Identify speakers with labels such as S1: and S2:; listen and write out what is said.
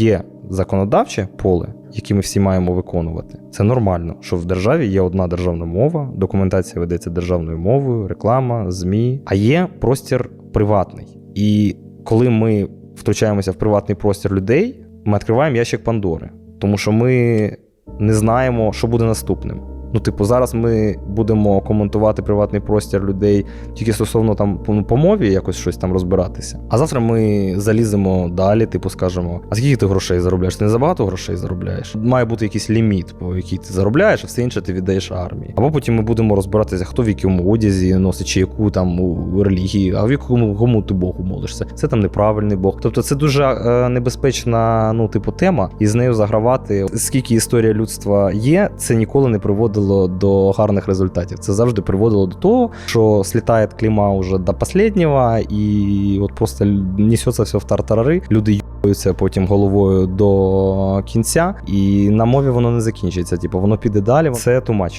S1: є законодавче поле, яке ми всі маємо виконувати. Це нормально, що в державі є одна державна мова, документація ведеться державною мовою, реклама, ЗМІ, а є простір приватний. І коли ми втручаємося в приватний простір людей, ми відкриваємо ящик Пандори, тому що ми не знаємо, що буде наступним. Ну, типу, зараз ми будемо коментувати приватний простір людей тільки стосовно там ну, по мові, якось щось там розбиратися. А завтра ми заліземо далі, типу, скажемо: а скільки ти грошей заробляєш? Ти не забагато грошей заробляєш? Має бути якийсь ліміт, по який ти заробляєш, а все інше ти віддаєш армії. Або потім ми будемо розбиратися, хто в якому одязі носить, чи яку там у релігії, а в якому кому ти Богу молишся. Це там неправильний Бог. Тобто це дуже е, небезпечна, ну, типу, тема, і з нею загравати. Скільки історія людства є, це ніколи не приводило до гарних результатів. Це завжди приводило до того, що слітає кліма уже до останнього, і от просто несеться все в тартарари. Люди юються потім головою до кінця, і на мові воно не закінчиться. Типу, воно піде далі. Це тумач.